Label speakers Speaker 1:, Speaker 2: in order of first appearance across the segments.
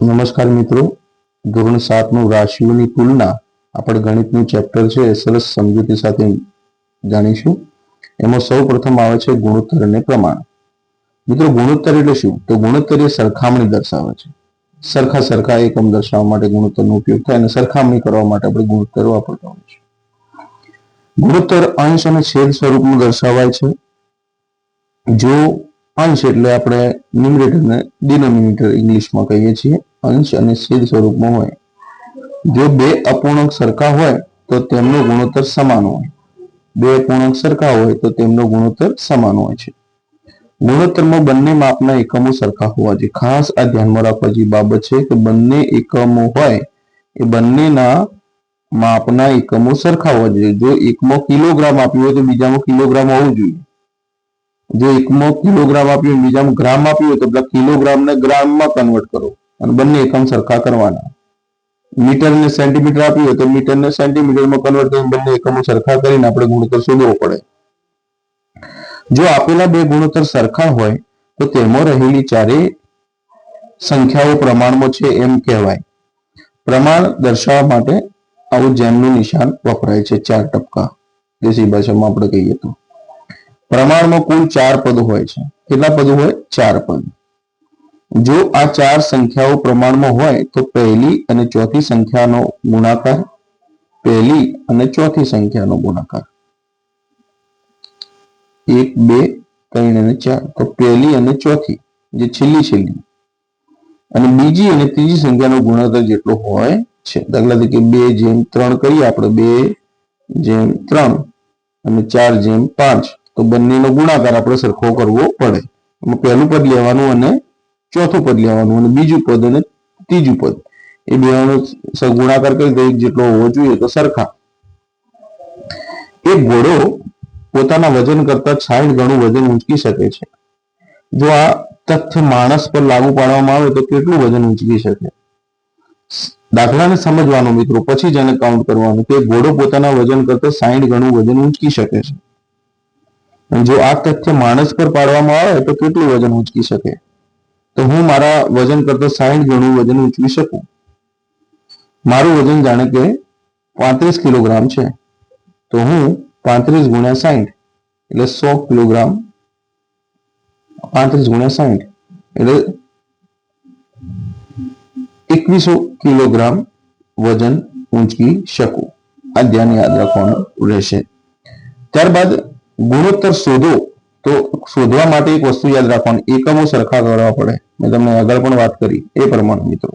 Speaker 1: નમસ્કાર મિત્રો. ધોરણ સાતનું રાશિઓની તુલના આપણે ગણિતનું ચેપ્ટર છે સરસ સમજૂતી સાથે જાણીશું. એમાં સૌ પ્રથમ આવે છે ગુણોત્તર અને પ્રમાણ. મિત્રો, ગુણોત્તર એટલે શું? તો ગુણોત્તર એ સરખામણી દર્શાવે છે. સરખા સરખા એકમ દર્શાવવા માટે ગુણોત્તરનો ઉપયોગ થાય અને સરખામણી કરવા માટે આપણે ગુણોત્તર વાપરતા હોય છે ગુણોત્તર અંશ અને છેદ સ્વરૂપમાં દર્શાવાય છે. જો અંશ એટલે આપણે ન્યુમરેટરને ડિનોમિનેટર ઇંગ્લિશમાં કહીએ છીએ. અંશ અને છેદ સ્વરૂપમાં હોય. જો બે અપૂર્ણાંક સરખા હોય, તો તેમનો ગુણોત્તર સમાન હોય. બે અપૂર્ણાંક સરખા હોય, તો તેમનો ગુણોત્તર સમાન હોય છે. ગુણોત્તરમાં બંને માપના એકમો સરખા હોવા જોઈએ. ખાસ આ ધ્યાનમાં રાખવા જેવી બાબત છે કે બંને એકમો હોય, એ બંનેના માપના એકમો સરખા હોવા જોઈએ. જો એકમાં કિલોગ્રામ આપ્યું હોય, તો બીજામાં કિલોગ્રામ હોવું જોઈએ. જો એકમો કિલોગ્રામ આપ્યું બીજામાં ગ્રામ આપ્યું હોય, તો પેલા કિલોગ્રામ ને ગ્રામમાં કન્વર્ટ કરો અને બંને એકમ સરખા કરવાના. મીટર ને સેન્ટીમીટર આપ્યું હોય, તો મીટર ને સેન્ટીમીટરમાં કન્વર્ટ કરીને બંને એકમો સરખા કરીને આપણે ગુણોત્તર શોધવો પડે. જો આપેલા બે ગુણોત્તર સરખા હોય, તો તેમાં રહેલી ચારે સંખ્યાઓ પ્રમાણમાં છે એમ કહેવાય. પ્રમાણ દર્શાવવા માટે આવું જેમનું નિશાન વપરાય છે, ચાર ટપકા. દેશી ભાષામાં આપણે કહીએ તો. પ્રમાણમાં કુલ ચાર પદ હોય છે. કેટલા પદ હોય? ચાર પદ. જો આ ચાર સંખ્યાઓ પ્રમાણમાં હોય, તો પહેલી અને ચોથી સંખ્યાનો ગુણાકાર, પહેલી અને ચોથી સંખ્યાનો ગુણાકાર. એક, બે, ત્રણ અને ચાર. તો પહેલી અને ચોથી, જે છેલ્લી છેલ્લી. અને બીજી અને ત્રીજી સંખ્યાનો ગુણાકાર જેટલો હોય છે. દાખલા તરીકે બે જેમ ત્રણ કરીએ, આપણે બે જેમ ત્રણ અને ચાર જેમ પાંચ. તો બંનેનો ગુણાકાર આપણે સરખો કરવો પડે. પહેલું પદ લેવાનું અને ચોથું પદ લેવાનું અને બીજું પદ અને ત્રીજું પદ. એ બેનો ગુણાકાર કરી તો જેટલો હોવો જોઈએ તો સરખા. એક ઘોડો પોતાના વજન કરતા સાઠ ગણું વજન ઊંચકી શકે છે. જો આ તથ્ય માણસ પર લાગુ પાડવામાં આવે તો કેટલું વજન ઊંચકી શકે? દાખલાને સમજવાનો મિત્રો, પછી જ એને કાઉન્ટ કરવાનું કે ઘોડો પોતાના વજન કરતા સાઈઠ ગણું વજન ઊંચકી શકે છે. જો આ તથ્ય માણસ પર પાડવામાં આવે તો કેટલું વજન ઉંચકી શકે? તો હું મારા વજન કરતા સાઈઠ ગણું વજન ઉંચકી શકું? મારું વજન જાણે કે પાંત્રીસ કિલોગ્રામ છે. તો હું પાંત્રીસ ગુણ્યા સાહીઠ એટલે સો કિલોગ્રામ, પાંત્રીસ ગુણ્યા સાઠ એટલે એકવીસો કિલોગ્રામ વજન ઊંચકી શકું. આ ધ્યાન યાદ રાખવાનું રહેશે. ત્યારબાદ ગુણોત્તર શોધો તો શોધવા માટે એક વસ્તુ યાદ રાખવાની, એકમો સરખા કરવા પડે. મેં તમને આગળ પણ વાત કરી, એ પ્રમાણે મિત્રો.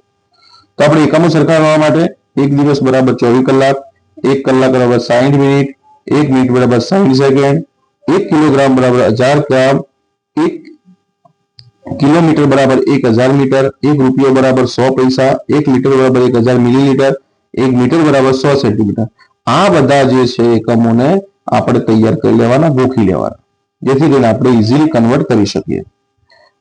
Speaker 1: તો આપણે એકમો સરખા કરવા માટે એક દિવસ બરાબર ચોવીસ કલાક, એક કલાક બરાબર સાઠ મિનિટ, એક મિનિટ બરાબર સાઠ સેકન્ડ, એક કિલોગ્રામ બરાબર હજાર ગ્રામ, એક કિલોમીટર બરાબર એક હજાર મીટર, એક રૂપિયો બરાબર સો પૈસા, એક લીટર બરાબર એક હજાર મિલીલીટર, એક મીટર બરાબર સો સેન્ટીમીટર. આ બધા જે છે એકમોને આપણે તૈયાર કરી લેવાના, ગોખી લેવાના. જેથી કરીને આપણે ઇઝીલી કન્વર્ટ કરી શકીએ.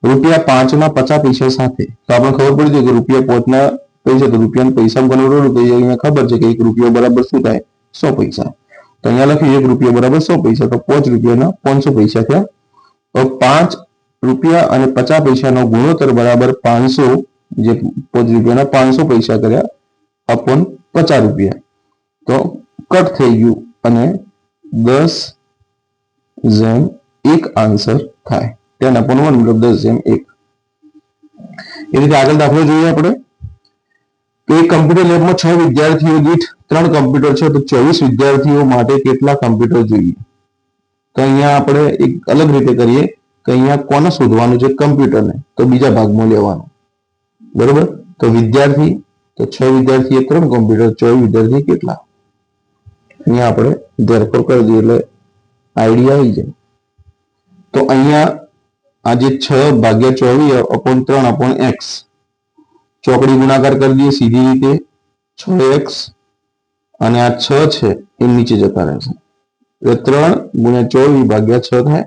Speaker 1: રૂપિયા પાંચના પચાસ પૈસા સાથે. તો આપણે ખબર પડી જાય કે રૂપિયા પાંચના પૈસા, તો રૂપિયાના પૈસા કન્વર્ટ તો અહીંયા ખબર છે કે એક રૂપિયો બરાબર શું થાય? સો પૈસા. તો અહીંયા લખ્યું એક રૂપિયો બરાબર સો પૈસા, તો પાંચ રૂપિયાના પાંચસો પૈસા થયા. તો પાંચ રૂપિયા અને પચાસ પૈસાનો ગુણોત્તર બરાબર પાંચસો, જે પાંચ રૂપિયાના પાંચસો પૈસા કર્યા, અપોન પચાસ રૂપિયા. તો કટ થઈ ગયું અને દસ, જેમ એક આન્સર થાય. ટેન અપોન વન મતલબ દસ, જેમ એક. એ રીતે આગળ દાખલો જોઈએ આપણે. તો એક કમ્પ્યુટર લેબમાં છ વિદ્યાર્થીઓ દીઠ ત્રણ કમ્પ્યુટર છે, તો ચોવીસ વિદ્યાર્થીઓ માટે કેટલા કમ્પ્યુટર જોઈએ? તો અહીંયા આપણે એક અલગ રીતે કરીએ. કે અહીંયા કોને શોધવાનું છે? કમ્પ્યુટરને તો બીજા ભાગમાં લેવાનું. બરોબર? તો વિદ્યાર્થી, તો છ વિદ્યાર્થીએ ત્રણ કમ્પ્યુટર ચોવીસ વિદ્યાર્થી કેટલા? અહીંયા આપણે ધરપર કરી દઈએ એટલે આઈડિયા આવી જાય. તો અહીંયા આ જે છ ભાગ્યા ચોવીસ અપોન ત્રણ અપોન એક્સ. ચોકડી ગુણાકાર કરી દઈએ સીધી રીતે છ એક્સ અને આ છ છે એ નીચે જતા રહેશે. એટલે ત્રણ ગુણ્યા ચોવીસ ભાગ્યા છ થાય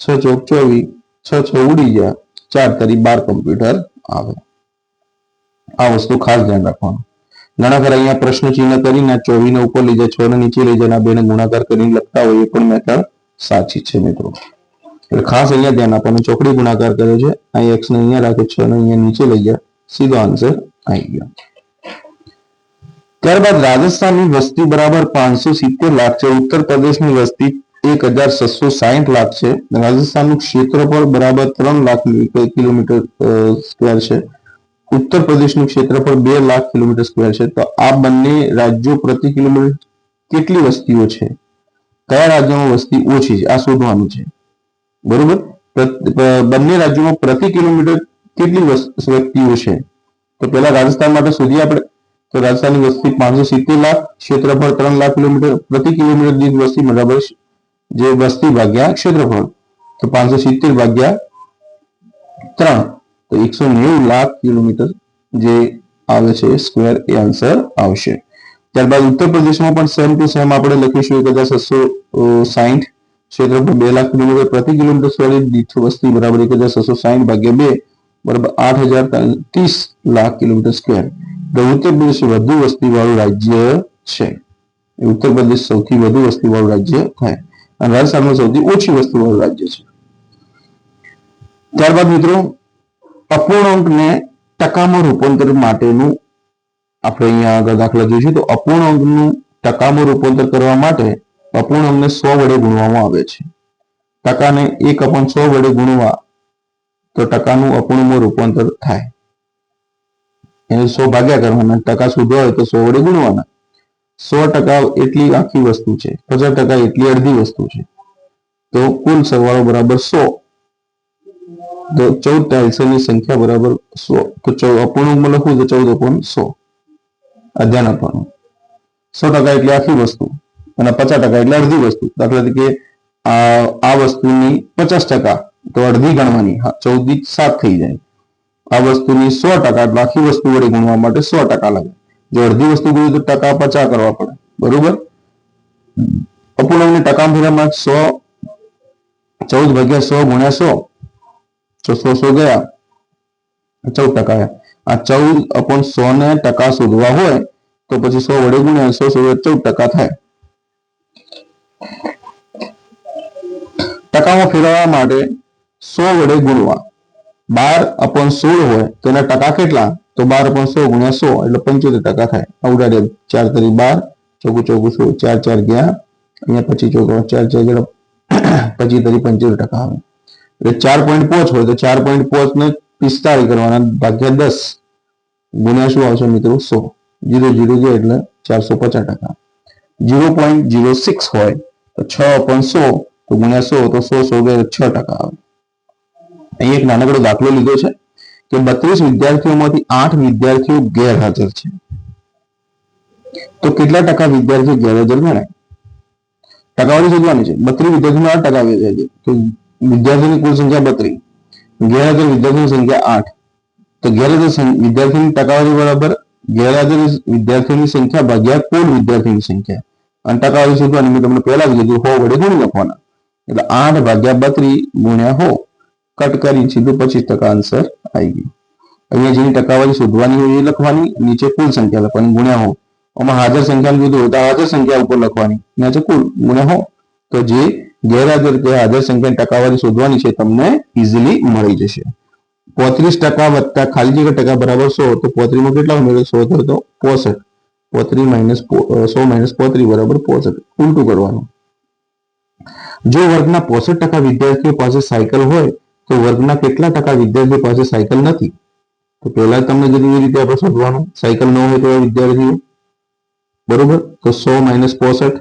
Speaker 1: છ ચોક ચોવીસ, છ છ ઉડી ગયા ચાર તારી બાર કમ્પ્યુટર આવે. આ વસ્તુ ખાસ ધ્યાન રાખવાનું. ઘણા અહીંયા પ્રશ્ન ચિહ્ન કરીને ચોવીસ ઉપર લઈ જાય, છ ને નીચે લઈ જાય બે ને ગુણાકાર કરીને લખતા હોય એ પણ મેથડ સાચી છે મિત્રો. એટલે ખાસ અહીંયા ધ્યાન આપવાનું ચોકડી ગુણાકાર કર્યો છે અહીં એક્સ ને અહીંયા રાખે, છ ને અહીંયા નીચે લઈ જાય, સીધો આન્સર આવી ગયો. ત્યારબાદ રાજસ્થાનની વસ્તી બરાબર પાંચસો સિત્તેર લાખ છે, ઉત્તર પ્રદેશની વસ્તી એક હજાર છસો સાહીઠ લાખ છે, રાજસ્થાનનું ક્ષેત્રફળ બરાબર ત્રણ લાખ કિલોમીટર સ્ક્વેર છે. ઉત્તર પ્રદેશનું ક્ષેત્રફળ બે લાખ કિલોમીટર સ્ક્વેર છે. તો આ બંને રાજ્યો પ્રતિ કિલોમીટર કેટલી વસ્તીઓ છે? કયા રાજ્યોમાં વસ્તી ઓછી છે? આ શોધવાનું છે. બરોબર? બંને રાજ્યોમાં પ્રતિ કિલોમીટર કેટલી વ્યક્તિઓ છે? તો પહેલા રાજસ્થાન માટે શોધીએ આપણે. તો રાજસ્થાનની વસ્તી પાંચસો સિત્તેર લાખ, ક્ષેત્રફળ ત્રણ લાખ કિલોમીટર, પ્રતિ કિલોમીટર દીઠ વસ્તી બરાબર જે વસ્તી ભાગ્યા ક્ષેત્રફળ. તો પાંચસો સિત્તેર ભાગ્યા ત્રણ. તો એકસો નેવું લાખ કિલોમીટર જે આવે છે સ્ક્વેર એ આન્સર આવશે. ત્યારબાદ ઉત્તર પ્રદેશમાં પણ સેમ ટુ સેમ આપણે લખીશું, એક હજાર છસો સાહીઠ ક્ષેત્રફળ બે લાખ કિલોમીટર પ્રતિ કિલોમીટર સ્ક્વેર દીઠ વસ્તી બરાબર એક હજાર છસો સાહીઠ ભાગ્યા બે બરાબર આઠ હજાર ત્રીસ લાખ કિલોમીટર સ્ક્વેર તો ઉત્તર પ્રદેશ વધુ વસ્તી વાળું રાજ્ય છે. ઉત્તર પ્રદેશ સૌથી વધુ વસ્તી વાળું રાજ્ય થાય અને રાજસ્થાનમાં સૌથી ઓછી વસ્તી વાળું રાજ્ય છે. ત્યારબાદ મિત્રો અપૂર્ણાંકને ટકામાં રૂપાંતર માટેનું આપણે અહીંયા આગળ દાખલા જોઈશું તો અપૂર્ણાંકનું ટકામાં રૂપાંતર કરવા માટે અપૂર્ણાંકને સો વડે ગુણવામાં આવે છે. ટકાને એક અપન સો વડે ગુણવા તો ટકાનું અપૂર્ણમાં રૂપાંતર થાય. એને સો ભાગ્યા કરવાના. ટકા શોધવા હોય તો સો વડે ગુણવાના. સો ટકા એટલી આખી વસ્તુ છે. પચાસ ટકા એટલી અડધી વસ્તુ છે. તો કુલ સરવાળો બરાબર સો. તો ચૌદ ટાઇલ્સોની સંખ્યા બરાબર સો. તો ચૌદ અપૂર્ણાંકમાં લખું તો ચૌદ અપૂર્ણ સો. આ ધ્યાન આપવાનું. સો ટકા એટલે આખી વસ્તુ. અને પચાસ ટકા એટલે અડધી વસ્તુ. દાખલા તરીકે આ વસ્તુની પચાસ ટકા તો અડધી ગણવાની. ચૌદથી સાત થઈ જાય. આ વસ્તુની સો ટકા એટલે આખી વસ્તુ વડે ગુણવા માટે સો ટકા લાગે. જો અડધી વસ્તુ ગણી તો ટકા પચાસ કરવા પડે. બરોબર? અપૂર્ણાંકની ટકા ભેગામાં સો, ચૌદ ભાગ્યા સો ગુણ્યા સો. તો સો સો ગયા? ચૌદ ટકા આ ચૌદ અપોન સો ને ટકા શોધવા હોય તો પછી સો વડે ગુણ્યા સો સો ચૌદ ટકા થાય. ટકામાં ફેરવવા માટે સો વડે ગુણવા. બાર અપોન સોળ હોય તો એના ટકા કેટલા? તો બાર અપોન સો ગુણ્યા સો, એટલે પંચોતેર ટકા થાય. ઉડાડે ચાર તરી બાર ચોગુ ચોગુ સો ચાર ચાર ગયા. અહીંયા પછી ચોખ્ખો ચાર ચાર ગયા પછી તરી પંચોતેર ટકા આવે. એટલે ચાર પોઈન્ટ પાંચ હોય તો ચાર પોઈન્ટ પાંચ ને પિસ્તાળીસ કરવાના ભાગ્યા દસ. ગુણ્યા શું આવશે મિત્રો? સો. જીરો જીરો ગયા એટલે ચારસો પચાસ ટકા. જીરો પોઈન્ટ જીરો સિક્સ હોય તો છ પણ સો. તો ગુણ્યા સો તો સો સો ગયા છ ટકા આવે. અહીં એક નાનકડો દાખલો લીધો છે કે બત્રીસ વિદ્યાર્થીઓમાંથી આઠ વિદ્યાર્થીઓ ગેરહાજર છે. તો કેટલા ટકા વિદ્યાર્થીઓ ગેરહાજર ગણાય? ટકાવારી શોધવાની છે. બત્રીસ વિદ્યાર્થીઓ આઠ ટકા ગેરહાજર. વિદ્યાર્થીઓની કુલ સંખ્યા બત્રીસ, ગેરહાજર વિદ્યાર્થીની સંખ્યા આઠ. તો ગેરહાજર વિદ્યાર્થીની ટકાવારી બરાબર, ગેરહાજર વિદ્યાર્થીઓની સંખ્યા ભાગ્યા કુલ વિદ્યાર્થીની સંખ્યા. અને ટકાવારી શોધવાની મેં તમને પહેલા જ કીધું હો વડે ગુણી લખવાના. એટલે આઠ ભાગ્યા બત્રીસ ગુણ્યા હો, કટ કરી સીધું પચીસ ટકા આન્સર આવી ગયું. અહીંયા જેની ટકાવારી શોધવાની હોય એ લખવાની, નીચે કુલ સંખ્યા લખવાની, ગુણ્યા હો. આમાં હાજર સંખ્યા કીધું હોય તો હાજર સંખ્યા ઉપર લખવાની, નીચે કુલ ગુણ્યા હો. તો જે ગેરહાજર કે હાજર સંખ્યાની ટકાવારી શોધવાની છે તમને ઇઝીલી મળી જશે. પોત્રીસ ટકા વત્તા ખાલી જગ્યા ટકા બરાબર સો, તો પોત્રીમાં કેટલા ઉમેરો સો થયો તો પોસઠ. પોત્રી માઇનસ સો માઇનસ પોત્રી બરાબર પોસઠ. ઉલટું કરવાનું. જો વર્ગના પોસઠ ટકા વિદ્યાર્થીઓ પાસે સાયકલ હોય, તો વર્ગના કેટલા ટકા વિદ્યાર્થીઓ પાસે સાયકલ નથી? તો પહેલા તમને કીધું એ રીતે આપણે શોધવાનું. સાયકલ ન હોય તો વિદ્યાર્થીઓ. બરોબર? તો સો માઇનસ પોસઠ.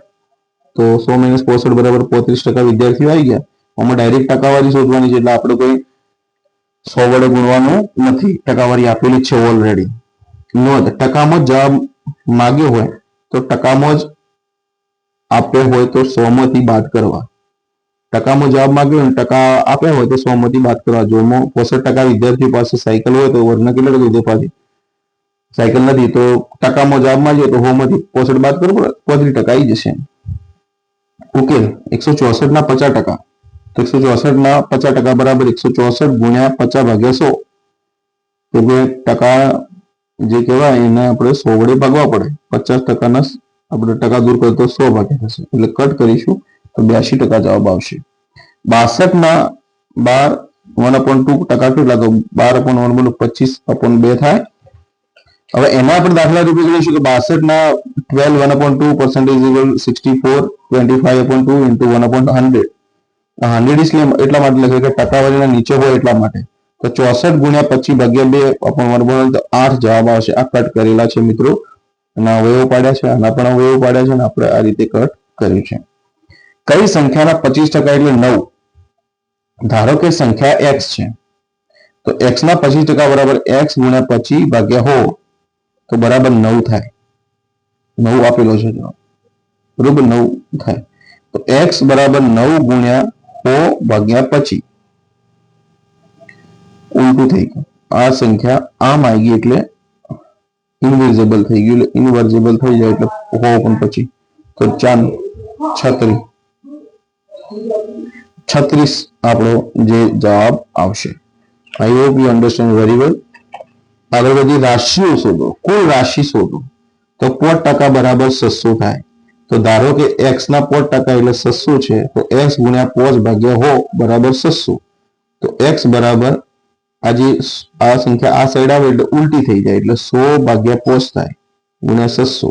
Speaker 1: તો સો માઇનસ પોસઠ બરાબર પોત્રીસ ટકા વિદ્યાર્થીઓ આવી ગયા. આમાં ડાયરેક્ટ ટકાવારી શોધવાની છે, એટલે આપણે કોઈ સો વડે ગુણવાનું નથી. ટકાવારી આપેલી છે ઓલરેડી નોંધ ટકામાં જવાબ માગ્યો હોય, તો ટકામાં જ આપ્યો હોય તો સો માંથી બાદ કરવા. ટકામાં જવાબ માંગ્યો અને ટકા આપ્યા હોય તો સો માંથી બાદ કરવા. જો પોસઠ ટકા વિદ્યાર્થીઓ પાસે સાયકલ હોય તો વર્ગ કેટલા ટકા વિદ્યાર્થી સાયકલ નથી, તો ટકામાં જવાબ માંગ્યો તો હોમાંથી પોસઠ બાદ કરવો પોત્રીસ ટકા આવી જશે. ઉકેલ એકસો ચોસઠ ના પચાસ ટકા. એકસો ચોસઠ ના પચાસ ટકા બરાબર એકસો ચોસઠ ગુણ્યા પચાસ ભાગ્યા સો. એટલે ટકા જે કહેવાય એને આપણે સો વડે ભાગવા પડે. પચાસ ટકાના આપણે ટકા દૂર કરીએ તો સો ભાગ્યા થશે. એટલે કટ કરીશું તો બ્યાસી ટકા જવાબ આવશે. બાસઠ ના બાર વન અપોન ટુ ટકા કેટલા તો બાર અપોન વન બોલો પચીસ અપોન બે થાય. હવે એના પણ દાખલા રૂપે ગણીશું કે બાસઠ ના twelve one upon two percentage sixty four twenty five upon two into one upon hundred hundred એટલે એટલા માટે લખે કે ટકાવારીના નીચે હોય એટલા માટે. તો ચોસઠ ગુણ્યા પચીસ ભાગ્યા બે અપોન વન અપોન તો આઠ જવાબ આવશે. આ કટ કરેલા છે મિત્રો. એના અવયવો પાડ્યા છે. આના પણ અવયવો પાડ્યા છે અને આપણે આ રીતે કટ કર્યું છે. કઈ સંખ્યાના પચીસ ટકા એટલે નવ? ધારો કે સંખ્યા એક્સ છે. તો એક્સ ના પચીસ ટકા બરાબર એક્સ ગુણ્યા પચીસ ભાગ્યા હો. તો બરાબર નવ થાય નવ આપેલો છે જવાબ બરોબર નવ થાય તો એક્સ બરાબર નવ ગુણ્યા હો ભાગ્યા પછી ઉલટું થઈ ગયું આ સંખ્યા આમ આવી ગઈ એટલે ઇનવિઝિબલ થઈ ગયું એટલે ઇનવર્જેબલ થઈ જાય એટલે હો પણ પછી તો ચાંદ છત્રીસ છત્રીસ આપણો જે જવાબ આવશે I hope you understand very well આગળ બધી રાશિઓ શોધો. કુલ રાશિ શોધો. તો પોત ટકા બરાબર સસ્સો થાય. તો ધારો કે એક્સ ના પોત ટકા એટલે સસ્સો છે, તો એક્સ ગુણ્યા પોચ ભાગ્યા હો, બરાબર સસ્સો તો એક્સ બરાબર આજે આ સંખ્યા આ સાઈડ આવે એટલે ઉલટી થઈ જાય, એટલે સો ભાગ્યા પોચ થાય, ગુણ્યા સસ્સો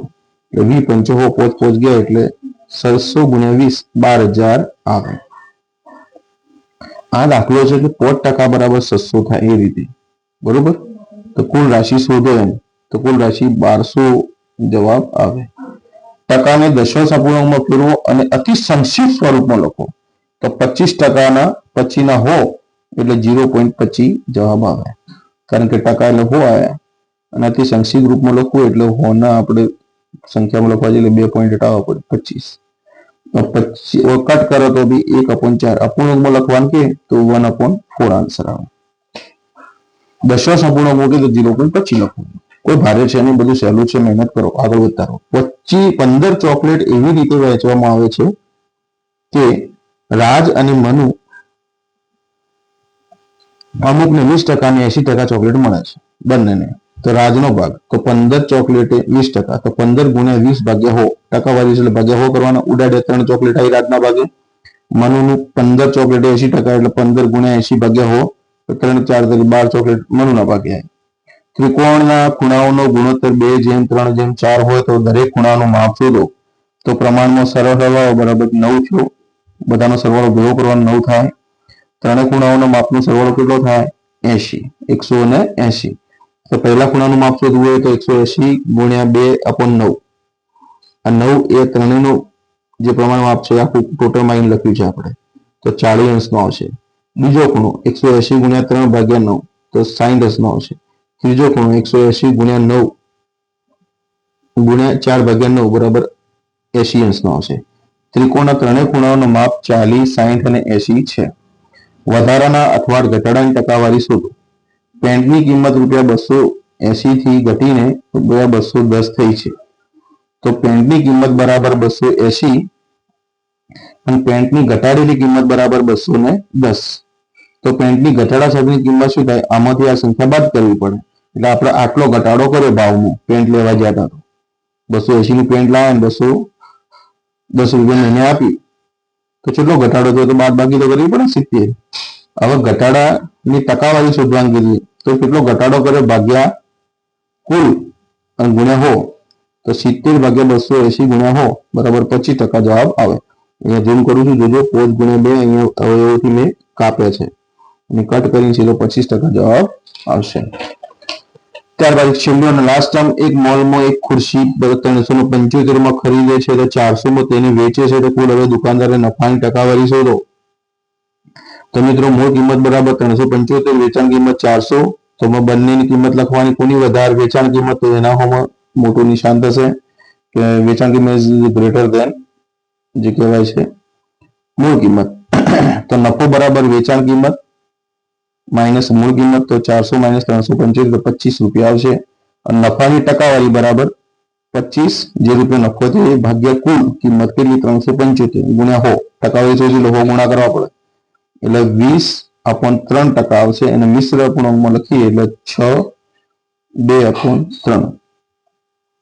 Speaker 1: એટલે વી પંચો હો, પોચ પોચ ગયા એટલે સસ્સો ગુણ્યા વીસ, બાર હજાર આવે. આ દાખલો છે કે પોત ટકા બરાબર સસ્સો થાય એ રીતે. બરોબર? તો કુલ રાશિ શોધો એમ તો કુલ રાશિ બારસો જવાબ આવે ટકાને દશાંશ અપૂર્ણાંકમાં ફેરવો અને અતિ સંક્ષિપ્ત સ્વરૂપમાં લખો તો પચીસ ટકાના પછીના હો એટલે જીરો પોઈન્ટ પચીસ જવાબ આવે। કારણ કે ટકા એટલે હો આવ્યા અને અતિ સંક્ષિપ્ત રૂપમાં લખવું એટલે હોના આપણે સંખ્યામાં લખવા જઈએ બે પોઈન્ટ હટાવવા પડે, પચીસ. કટ કરો તો બી એક અપોન ચાર. અપૂર્ણાંકમાં લખવાનું કે તો વન અપોન ફોર આન્સર આવે. દશાંશ સંપૂર્ણ મૂકે તો જીરો પોઈન્ટ પચીસ લખવાનું કોઈ ભારે છે નહીં, બધું સહેલું છે, મહેનત કરો, આગળ વધતા રહો. પચીસ પંદર ચોકલેટ એવી રીતે વહેંચવામાં આવે છે કે રાજ અને મનુ અમુકને વીસ ટકા ને એસી ટકા ચોકલેટ મળે છે બંનેને. તો રાજનો ભાગ, તો પંદર ચોકલેટ વીસ ટકા, તો પંદર ગુણ્યા વીસ ભાગ્યા હો, ટકાવારી એટલે ભાગ્યા હો કરવાના, ઉડાડે ત્રણ ચોકલેટ આવી રાજના ભાગે. મનુનું પંદર ચોકલેટ એસી ટકા એટલે પંદર ગુણ્યા એસી ભાગ્યા હો ત્રણ, ચાર તરી બાર ચોકલેટ મનુના ભાગે આવી ત્રિકોણના ખૂણાઓનો ગુણોત્તર બે જેમ, ત્રણ જેમ, ચાર હોય તો દરેક ખૂણાનું માપ શોધો. તો પ્રમાણમાં સરળ સરવાળો બરાબર નવ થયો. બધાનો સરવાળો ભેગો કરવાનો નવ થાય. ત્રણે ખૂણાઓનો માપનો સરવાળો કેટલો થાય? એસી એકસો ને એસી તો પહેલા ખૂણાનું માપ શોધવું હોય તો એકસો એસી ગુણ્યા બે અપોન નવ. આ નવ એ ત્રણેયનું જે પ્રમાણ માપ છે, આખું ટોટલ માઇન લખ્યું છે આપણે. તો ચાલીસ અંશમાં આવશે. બીજો ખૂણો એકસો એસી ગુણ્યા ત્રણ ભાગ્યા નવ, તો સાઈઠ અંશનો આવશે. ત્રીજો ખૂણો એકસો એસી ગુણ્યા નવ ગુણ્યા ચાર ભાગ્યા નવ બરાબર એસી અંશનો આવશે. ત્રિકોણના ત્રણેય ખૂણાઓનો માપ ચાલીસ સાહીઠ અને એસી છે. વધારાના અથવા ઘટાડાની ટકાવારી શોધો. પેન્ટની કિંમત રૂપિયા બસો એસી થી ઘટીને રૂપિયા બસો દસ થઈ છે. તો પેન્ટની કિંમત બરાબર બસો એસી અને પેન્ટની ઘટાડેલી કિંમત બરાબર બસો ને દસ. તો પેન્ટની ઘટાડા સાથેની કિંમત શું થાય? આમાંથી આ સંખ્યા બાદ કરવી પડે. એટલે આપણે આટલો ઘટાડો કર્યો ભાવમાં. પેન્ટ લેવા ગયા હતા બસો નું પેન્ટ લાવે ને બસો દસ રૂપિયા મહિને આપી તો કેટલો ઘટાડો થયો? તો બાદ બાકી તો કરવી પડે સિત્તેર. હવે ઘટાડાની ટકાવારી શોધવાની કીધી તો કેટલો ઘટાડો કર્યો? ભાગ્યા કુલ અને ગુણ્યા હો. તો સિત્તેર ભાગ્યા બસો એસી ગુણ્યા હો. બરાબર પચીસ ટકા જવાબ આવે. અહીંયા ઝૂમ કરું છું, જોજો પોચ ગુણ્યા બે અહીંયા અવયવોથી મેં કાપ્યા છે. અને કટ કરીને સીધો પચીસ જવાબ આવશે. ત્યારબાદ છેલ્લું અને લાસ્ટ ટર્મ એક મોલમાં એક ખુરશી ત્રણસો ને પંચોતેરમાં ખરીદે છે તો ચારસો માં તેને વેચે છે તો કુલ હવે દુકાનદારે નફાની ટકાવારી શોધો તો. મિત્રો, મૂળ કિંમત બરાબર ત્રણસો પંચોતેર, વેચાણ કિંમત ચારસો. તો બંનેની કિંમત લખવાની કોની વધારે? વેચાણ કિંમત તો એના હોમાં મોટું નિશાન થશે કે વેચાણ કિંમત ઇઝ ગ્રેટર દેન જે કહેવાય છે, મૂળ કિંમત. તો નફો બરાબર વેચાણ કિંમત માઇનસ મૂળ કિંમત, તો ચારસો માઇનસ ત્રણસો પંચોતેર પચીસ રૂપિયા આવશે. અને નફાની ટકાવારી બરાબર પચીસ, જે રૂપિયા નફો એ ભાગ્યા કુલ કિંમત કેટલી? ત્રણસો પંચોતેર ગુણ્યા હો. ટકાવારી શોધી લો હો ગુણા કરવા પડે. એટલે વીસ અપોન ત્રણ ટકા આવશે. અને મિશ્ર અપૂર્ણાંકમાં લખીએ એટલે છ બે અપોન ત્રણ.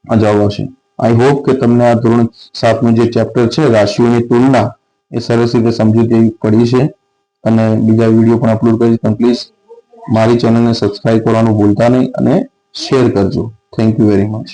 Speaker 1: જવાબ આવશે. આઈ હોપ કે તમને આ ધોરણ સાતનું જે ચેપ્ટર છે, રાશિઓની તુલના એ સરસ રીતે સમજી તેવી પડી છે. અને બીજા વીડિયો પણ અપલોડ કરીશ, પણ પ્લીઝ મારી ચેનલને સબસ્ક્રાઇબ કરવાનું ભૂલતા નહીં અને શેર કરજો. Thank you very much